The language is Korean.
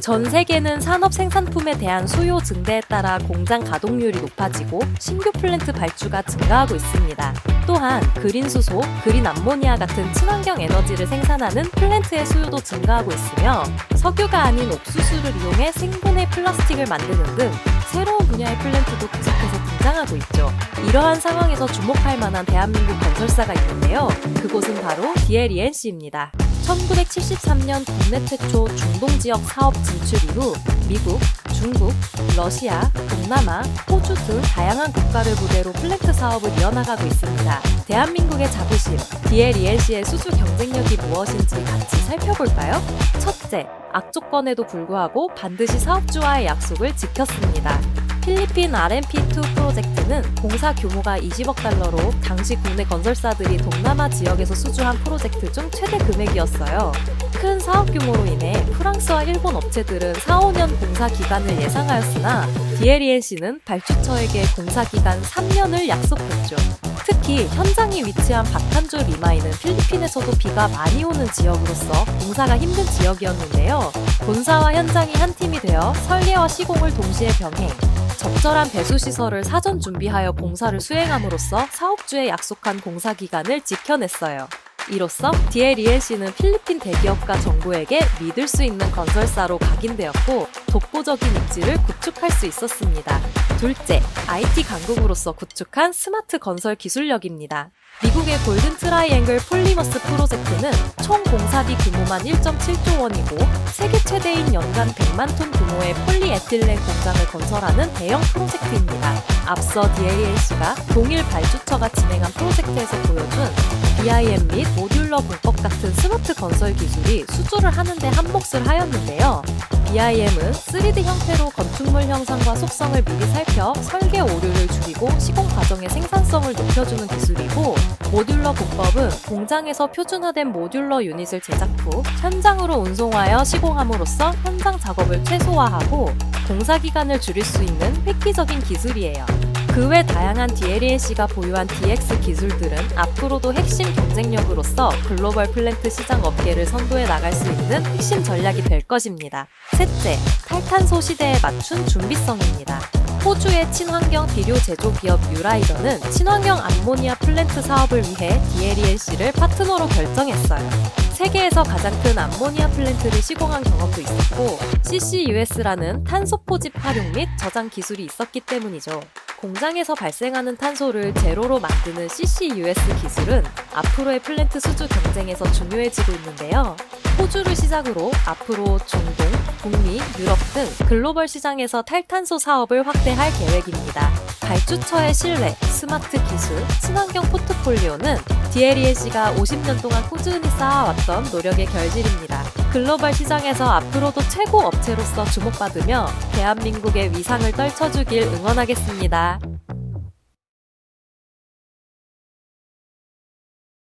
전 세계는 산업 생산품에 대한 수요 증대에 따라 공장 가동률이 높아지고 신규 플랜트 발주가 증가하고 있습니다. 또한 그린 수소, 그린 암모니아 같은 친환경 에너지를 생산하는 플랜트의 수요도 증가하고 있으며 석유가 아닌 옥수수를 이용해 생분해 플라스틱을 만드는 등 새로운 분야의 플랜트도 계속해서 등장하고 있죠. 이러한 상황에서 주목할 만한 대한민국 건설사가 있는데요. 그곳은 바로 DLENC입니다. 1973년 국내 최초 중동 지역 사업 진출 이후 미국, 중국, 러시아, 동남아, 호주 등 다양한 국가를 무대로 플랜트 사업을 이어나가고 있습니다. 대한민국의 자부심, DLENC의 수주 경쟁력이 무엇인지 같이 살펴볼까요? 첫째, 악조건에도 불구하고 반드시 사업주와의 약속을 지켰습니다. 필리핀 RMP2 프로젝트는 공사 규모가 20억 달러로 당시 국내 건설사들이 동남아 지역에서 수주한 프로젝트 중 최대 금액이었어요. 큰 사업 규모로 인해 프랑스와 일본 업체들은 4, 5년 공사 기간을 예상하였으나 DLENC는 발주처에게 공사 기간 3년을 약속했죠. 특히 현장이 위치한 바탄주 리마이는 필리핀에서도 비가 많이 오는 지역으로서 공사가 힘든 지역이었는데요. 본사와 현장이 한 팀이 되어 설계와 시공을 동시에 병행, 적절한 배수 시설을 사전 준비하여 공사를 수행함으로써 사업주에 약속한 공사 기간을 지켜냈어요. 이로써 DLENC는 필리핀 대기업과 정부에게 믿을 수 있는 건설사로 각인되었고 독보적인 입지를 구축할 수 있었습니다. 둘째, IT 강국으로서 구축한 스마트 건설 기술력입니다. 미국의 골든 트라이앵글 폴리머스 프로젝트는 총 공사비 규모만 1.7조 원이고 세계 최대인 연간 100만 톤 규모의 폴리에틸렌 공장을 건설하는 대형 프로젝트입니다. 앞서 DLENC가 동일 발주처가 진행한 프로젝트에서 보여준 BIM 및 모듈러 공법 같은 스마트 건설 기술이 수주를 하는데 한몫을 하였는데요. BIM은 3D 형태로 건 형상과 속성을 미리 살펴 설계 오류를 줄이고 시공 과정의 생산성을 높여주는 기술이고 모듈러 공법은 공장에서 표준화된 모듈러 유닛을 제작 후 현장으로 운송하여 시공함으로써 현장 작업을 최소화하고 공사 기간을 줄일 수 있는 획기적인 기술이에요. 그 외 다양한 DLENC가 보유한 DX 기술들은 앞으로도 핵심 경쟁력으로서 글로벌 플랜트 시장 업계를 선도해 나갈 수 있는 핵심 전략이 될 것입니다. 셋째, 탈탄소 시대에 맞춘 준비성입니다. 호주의 친환경 비료 제조 기업 유라이더는 친환경 암모니아 플랜트 사업을 위해 DLENC를 파트너로 결정했어요. 세계에서 가장 큰 암모니아 플랜트를 시공한 경험도 있었고 CCUS라는 탄소 포집 활용 및 저장 기술이 있었기 때문이죠. 공장에서 발생하는 탄소를 제로로 만드는 CCUS 기술은 앞으로의 플랜트 수주 경쟁에서 중요해지고 있는데요. 호주를 시작으로 앞으로 중동, 북미, 유럽 등 글로벌 시장에서 탈탄소 사업을 확대할 계획입니다. 발주처의 신뢰, 스마트 기술, 친환경 포트폴리오는 DLENC가 50년 동안 꾸준히 쌓아왔던 노력의 결실입니다. 글로벌 시장에서 앞으로도 최고 업체로서 주목받으며 대한민국의 위상을 떨쳐주길 응원하겠습니다.